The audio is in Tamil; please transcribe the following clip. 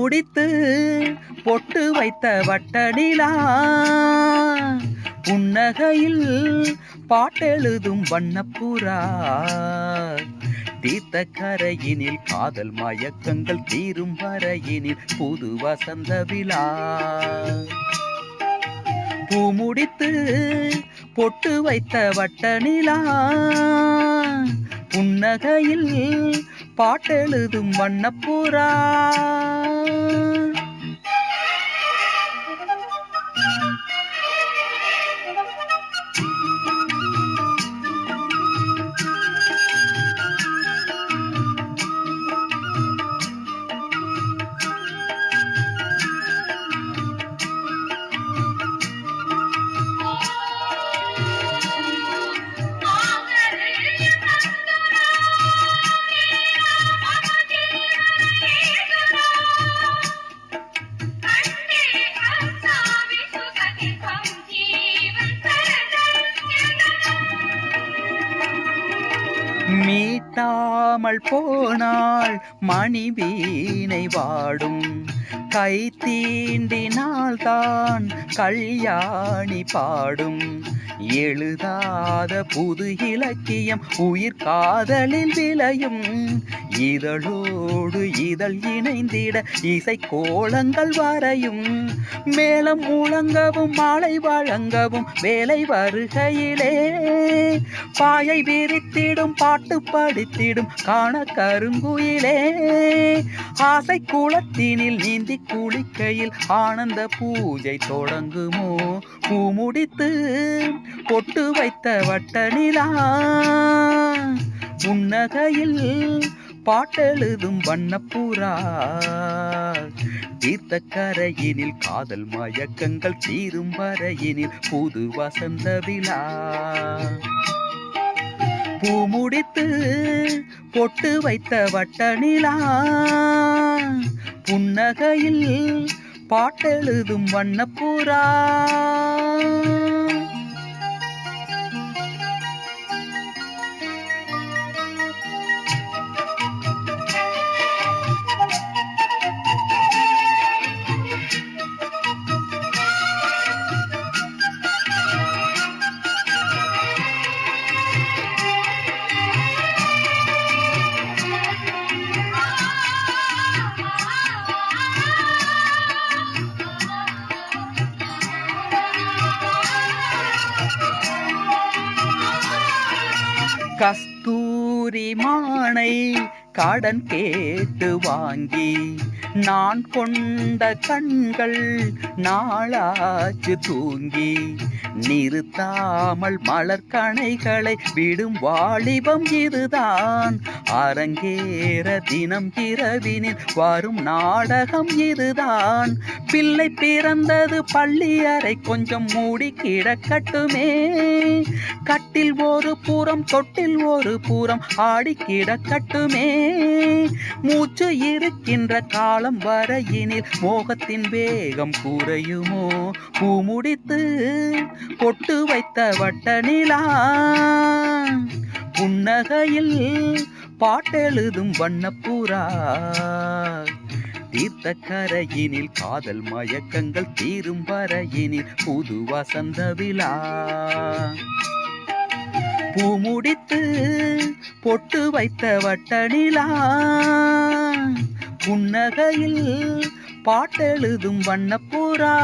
பூ முடித்து பொட்டு வைத்த வட்டடிலா. புன்னகையில் பாட்டெழுதும் வண்ணப்புறா. தீர்த்த கரையினில் காதல் மயக்கங்கள் தீரும் வரையினில் புது வசந்த விழா. பூ முடித்து பொட்டு வைத்த வட்டநிலா புன்னகையில் பாட்டெழுதும் வண்ணப்புறா. மீட்டாமல் போனால் மணிவீனை வாடும். கை தீண்டினால்தான் கல்யாணி பாடும். எழுதாத புது இலக்கியம் உயிர் காதலில் விளையும். இதழோடு இதழ் இணைந்திட இசை கோலங்கள் வரையும் மேலம் முழங்கவும் மாலை வழங்கவும் வேலை வருகையிலே. பாயை விரித்திடும் பாட்டு படித்திடும் காண கருங்குயிலே. ஆசை குளத்தினில் நீந்தி குளிக்கையில் ஆனந்த பூஜை தொடங்குமோ? பூ முடித்து பொட்டு வைத்த வட்ட நிலா புன்னகையில் பாட்டெழுதும் வண்ணப்பூரா தீர்த்த கரையினில் காதல் மயக்கங்கள் தீரும் வரையினில் புது வசந்த விழா. பூ முடித்து பொட்டு வைத்த வட்ட நிலா புன்னகையில் பாட்டெழுதும் வண்ணப்பூரா. கஸ்தூரி மானை கடன் கேட்டு வாங்கி நான் கொண்ட கண்கள் நாளாச்சு தூங்கி. நிறுத்தாமல் மலர் கணைகளை விடும் வாலிபம் இதுதான். அரங்கேற தினம் இரவினில் வரும் நாடகம் இதுதான். பிள்ளை பிறந்தது பள்ளி அறை கொஞ்சம் மூடி கிடக்கட்டுமே. கட்டில் ஒரு புறம் தொட்டில் ஒரு புறம் ஆடி கிடக்கட்டுமே. மூச்சு இருக்கின்ற காலம் வரையினில் மோகத்தின் வேகம் குறையுமோ? பூ முடித்து பொட்டு வைத்த வட்ட நிலா புன்னகையில் பாட்டெழுதும் வண்ணப்பூரா தீர்த்த கரையினில் காதல் மயக்கங்கள் தீரும் வரையினில் புது வசந்த விழா? பூ முடித்து பொட்டு வைத்த வட்டனிலா. புன்னகையில் பாட்டெழுதும் வண்ணப்பூரா